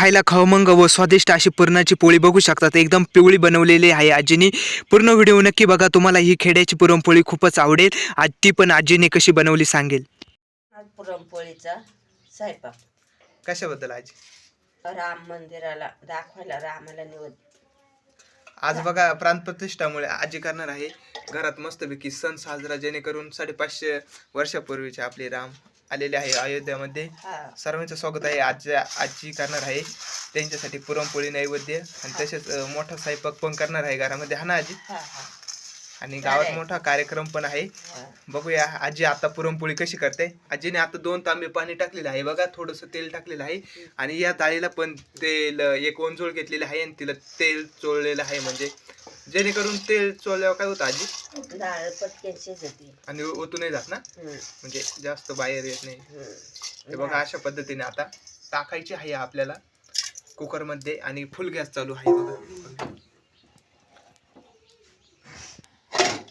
खायला खमंग व स्वादिष्ट अशी पुरणाची पोळी बघू शकतात एकदम पिवळी बनवलेली आहे आजीने. पूर्ण व्हिडिओ नक्की बघा. तुम्हाला ही खेड्याची पुरणपोळी खूपच आवडेल. आज ती पण आजीने कशी बनवली सांगेल. आज पुरणपोळीचा स्वयंपाक. कशाबद्दल आजी? राम मंदिराला दाखवायला रामाला निवड आज बघा प्राणप्रतिष्ठामुळे आजी करणार आहे. घरात मस्तपैकी सण साजरा जेणेकरून साडेपाचशे वर्षापूर्वीचे आपले राम आलेले आहे अयोध्यामध्ये. सर्वांचं स्वागत आहे. आजी आजी करणार आहे. त्यांच्यासाठी पुरणपोळी नैवेद्य आणि तसेच मोठा स्वयंपाक पण करणार आहे घरामध्ये. हा ना आजी? आणि गावात. मोठा कार्यक्रम पण आहे. बघूया आजी आता पुरणपोळी कशी करते? आजीने आता दोन तांबे पाणी टाकलेलं आहे. बघा थोडस तेल टाकलेलं आहे. आणि या डाळीला पण तेल एक ओंजोळ घेतलेलं आहे आणि तिला तेल चोळलेलं आहे. म्हणजे जेणेकरून तेल चोळल्यावर काय होतं आजी? डाळ पटकन शिजते. आणि ओतून नाही जात ना? हम्म, म्हणजे जास्त बाहेर येत नाही. हम्म. हे बघा अशा पद्धतीने आता टाकायची आहे आपल्याला. कुकरमध्ये आणि फुल गॅस चालू आहे बघा.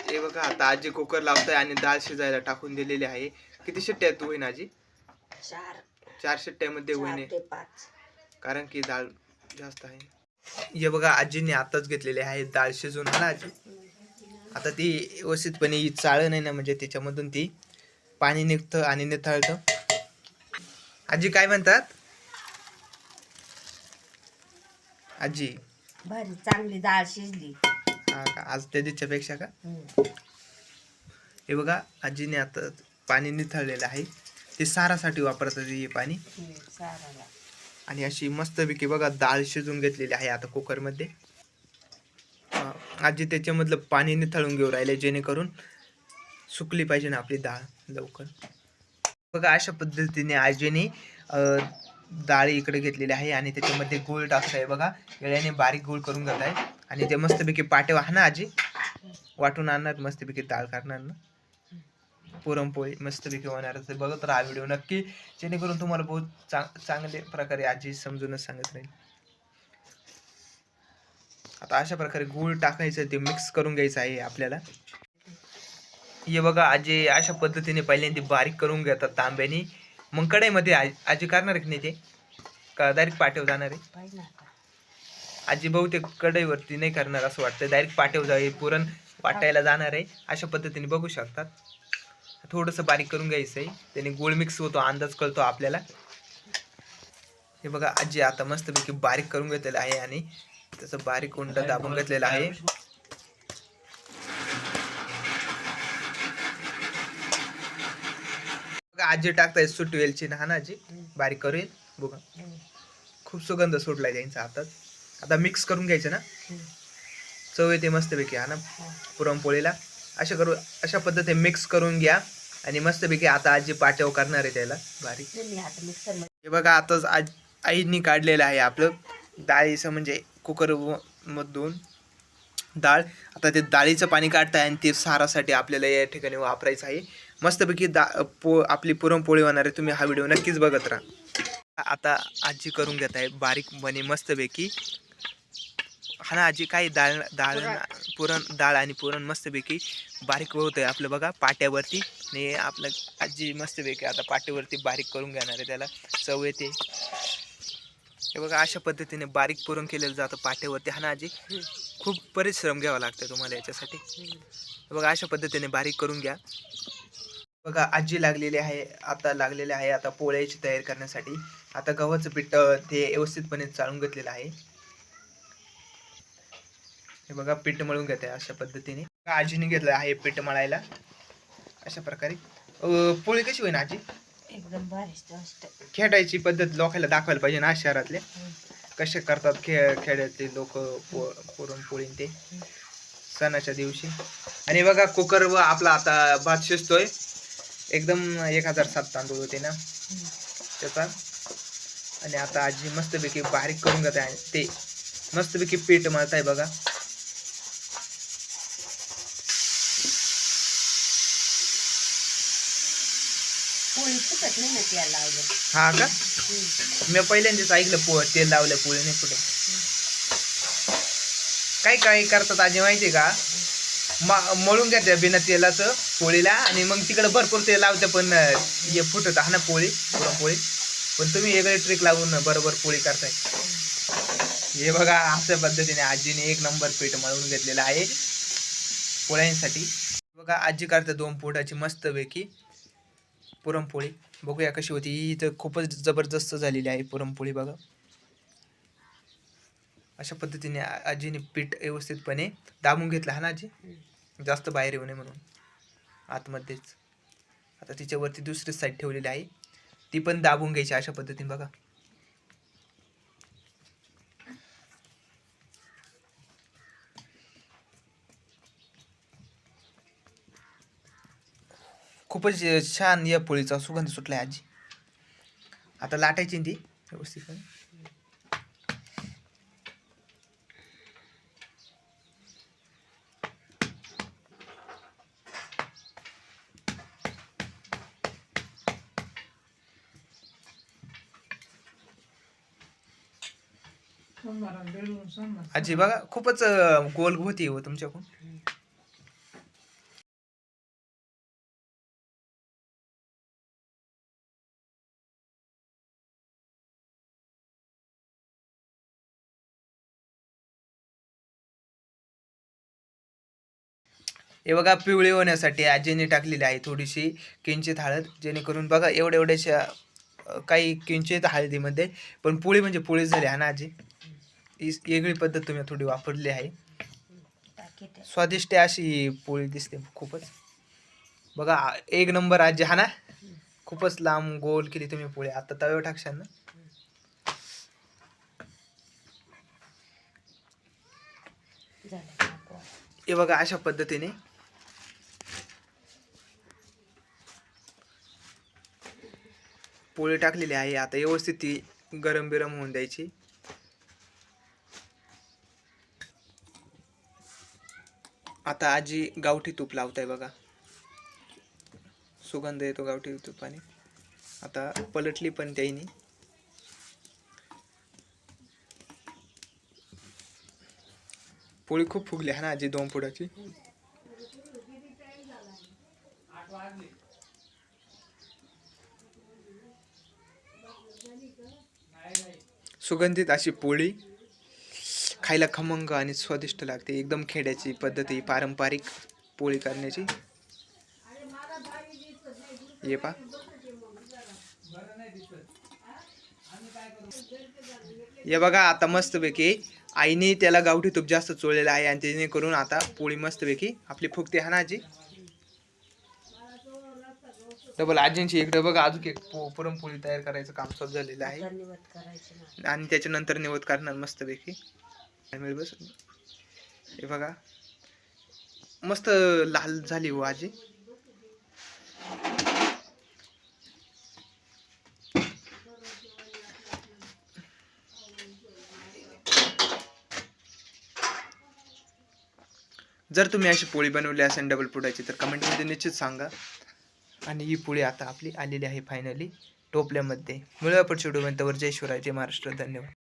हे बघा आता आजी कुकर लावताय आणि डाळ शिजायला टाकून दिलेली आहे. किती शिट्ट्यात होईन आजी? चार. चार शिट्ट्यामध्ये चार होईन ते पाच. कारण की डाळ जास्त आहे. हे बघा आजीने आताच घेतलेली आहे डाळ शिजून हा ना आजी. आता ती व्यवस्थितपणे चाळ नाही ना म्हणजे त्याच्यामधून ती पाणी निघतं आणि निथळतं. आजी काय म्हणतात? आजी. भारी चांगली डाळ शिजली. हा का? आज त्या दिवशीच्या पेक्षा का? हम्म. हे बघा आजीने आता पाणी निथळलेलं आहे. ते सारासाठी वापरतात हे पाणी. हम्म, चाराला आणि अशी मस्तपैकी बघा डाळ शिजून घेतलेली आहे आता कुकरमध्ये. आजी त्याच्यामधलं पाणी निथळून घेऊ राहिले जेणेकरून सुकली पाहिजे ना आपली डाळ लवकर. बघा अशा पद्धतीने आजीने अं, डाळ इकडे घेतलेली आहे आणि त्याच्यामध्ये गूळ टाकत आहे बघा. वेळ्याने बारीक गूळ करून घेत आहे आणि ते मस्तपैकी पाटे वाहना ना आजी? वाटून आणणार मस्तपैकी डाळ करणार ना? पुरणपोळी मस्तपैकी होणार ते बघत राहा व्हिडिओ नक्की जेणेकरून तुम्हाला बहुत चांग चांगले प्रकारे आजी समजूनच सांगत राहील. आता अशा प्रकारे गूळ टाकायचं ते मिक्स करून घ्यायचं आहे आपल्याला. हे बघा आजी अशा पद्धतीने पहिल्यांदा बारीक करून घेतात तांब्याने. मग कढईमध्ये आजी करणार आहे की नाही ते? का डायरेक्ट पाठव जाणार आहे. आजी बहुतेक कढईवरती नाही करणार असं वाटतं डायरेक्ट पाठव जाईल पुरण वाटायला जाणार आहे. अशा पद्धतीने बघू शकतात. थोडंसं बारीक करून घ्यायचं आहे त्याने गोळ मिक्स होतो अंदाज कळतो आपल्याला. हे बघा आजी आता मस्तपैकी बारीक करून घेतलेलं आहे आणि त्याचं बारीक उंड दाबून घेतलेलं आहे. बघा आजी टाकताय सुट वेलची ना हा ना आजी? बारीक करून. बघा. हम्म, खूप सुगंध सुटलाय त्यांचा हातात. आता मिक्स करून घ्यायचं ना. चव येते मस्तपैकी हा ना? हा. पुरणपोळीला. अशा करू अशा पद्धतीने मिक्स करून घ्या. आणि मस्तपैकी आता आजी पाट्यावर करणार आहे त्याला. बारीक. हे बघा आताच आज आईनी काढलेलं आहे आपलं. डाळीचं म्हणजे कुकर मधून डाळ. आता ते डाळीचं पाणी काढताय आणि ते सारासाठी आपल्याला या ठिकाणी वापरायचं आहे. मस्तपैकी दा पो आपली पुरणपोळी होणार आहे. तुम्ही हा व्हिडिओ नक्कीच बघत राहा. आता आजी करून घेत आहे बारीक बने मस्तपैकी. हा ना आजी काय डाळ डाळ पुरण. डाळ आणि पुरण मस्तपैकी बारीक होत आहे आपलं बघा पाट्यावरती. आणि आपलं आजी मस्तपैकी आता पाठीवरती बारीक करून घेणार आहे त्याला चव येते. हे बघा अशा पद्धतीने बारीक पुरण केलेलं जातं पाट्यावरती हा ना आजी? खूप परिश्रम घ्यावा लागतं तुम्हाला याच्यासाठी. बघा अशा पद्धतीने बारीक करून घ्या. बघा आजी लागलेली आहे आता लागलेली आहे आता पोळ्याची तयारी करण्यासाठी. आता गव्हाचं पीठ ते व्यवस्थितपणे चाळून घेतलेलं आहे. हे बघा पीठ मळून घेत आहे अशा पद्धतीने. आजीने घेतलं आहे पीठ मळायला. अशा प्रकारे. अं, पोळी कशी होईन आजी? एकदम भारी खेळायची पद्धत लोकांना दाखवायला पाहिजे ना शहरातले. कसे करतात खे खेड्यातले लोक पुरणपोळी ते. सणाच्या दिवशी. आणि बघा कुकर व आपला आता भात शिजतोय एकदम एक हजार सात तांदूळ होते ना. त्याचा. आणि आता आजी मस्तपैकी बारीक करून घेत आहे. ते मस्तपैकी पीठ मळत आहे बघा. पोळी फुटत नाही ना त्याला लावलं हा का. मी पहिल्यांदाच ऐकलं पो तेल लावलं पोळी नाही कुठे काय काय करतात आजी माहिती का? मा- मळून घ्या त्या बिना तेलाचं पोळीला आणि मग तिकडे भरपूर तेल लावते पण अं, हे फुटत हा ना पोळी पुरणपोळी पण तुम्ही वेगळे ट्रिक लावून बरोबर पोळी करताय. हे बघा अशा पद्धतीने आजीने एक नंबर पीठ मळून घेतलेलं आहे पोळ्यांसाठी. बघा आजी करते दोन पोटाची मस्तपैकी पुरणपोळी. बघूया कशी होती. ही तर खूपच जबरदस्त झालेली आहे पुरणपोळी बघा. अशा पद्धतीने आजीने पीठ व्यवस्थितपणे दाबून घेतलं. हा ना आजी? जास्त बाहेर येऊ नये म्हणून. आतमध्येच. आता तिच्यावरती दुसरी साईड ठेवलेली आहे. ती पण दाबून घ्यायची अशा पद्धतीने बघा. खूपच छान या पोळीचा सुगंध सुटलाय आजी. आता लाटायची ती व्यवस्थित आजी बघा खूपच गोल होती हो तुमच्याकडून. हे बघा पिवळी होण्यासाठी आजीने टाकलेली आहे थोडीशी किंचित हळद जेणेकरून बघा एवढ्या एवढ्याशा काही किंचित हळदीमध्ये. पण पोळी म्हणजे पोळी झाली हा ना आजी? वेगळी पद्धत तुम्ही थोडी वापरली आहे. आहे. स्वादिष्ट अशी पोळी दिसते खूपच. बघा एक नंबर आजी हा ना? खूपच लांब गोल केली तुम्ही पोळी. आता तव्यावर टाकशाल ना? हे बघा अशा पद्धतीने पोळी टाकलेली आहे. आता व्यवस्थित ती गरम बिरम होऊन द्यायची. आता आजी गावठी तूप लावताय बघा. सुगंध येतो गावठी तुपाने. आता पलटली पण त्याईनी. पोळी खूप फुगली आहे ना आजी दोन फुटाची सुगंधित अशी पोळी. खायला खमंग आणि स्वादिष्ट लागते. एकदम खेड्याची पद्धती पारंपरिक पोळी करण्याची. ये पा. हे बघा आता मस्तपैकी आईने त्याला गावठी तूप जास्त चोळलेलं आहे आणि जेणेकरून आता पोळी मस्तपैकी आपली फुगते हा ना आजी? डबल आजींची इकडे बघा अजून एक पो- पुरणपोळी तयार करायचं काम चालू झालेलं आहे. धन्यवाद करायचे ना. आणि त्याच्यानंतर निवत करणार मस्तपैकी. मिळेल बस हे बघा. मस्त लाल झाली हो आजी. जर तुम्ही अशी पोळी बनवली असेल डबल पुडाची तर कमेंटमध्ये निश्चित सांगा. आणि ही पोळी आता आपली आलेली आहे फायनली टोपल्यामध्ये. मिळूया पुढच्या व्हिडिओमध्ये जय शिवराय जय महाराष्ट्र धन्यवाद.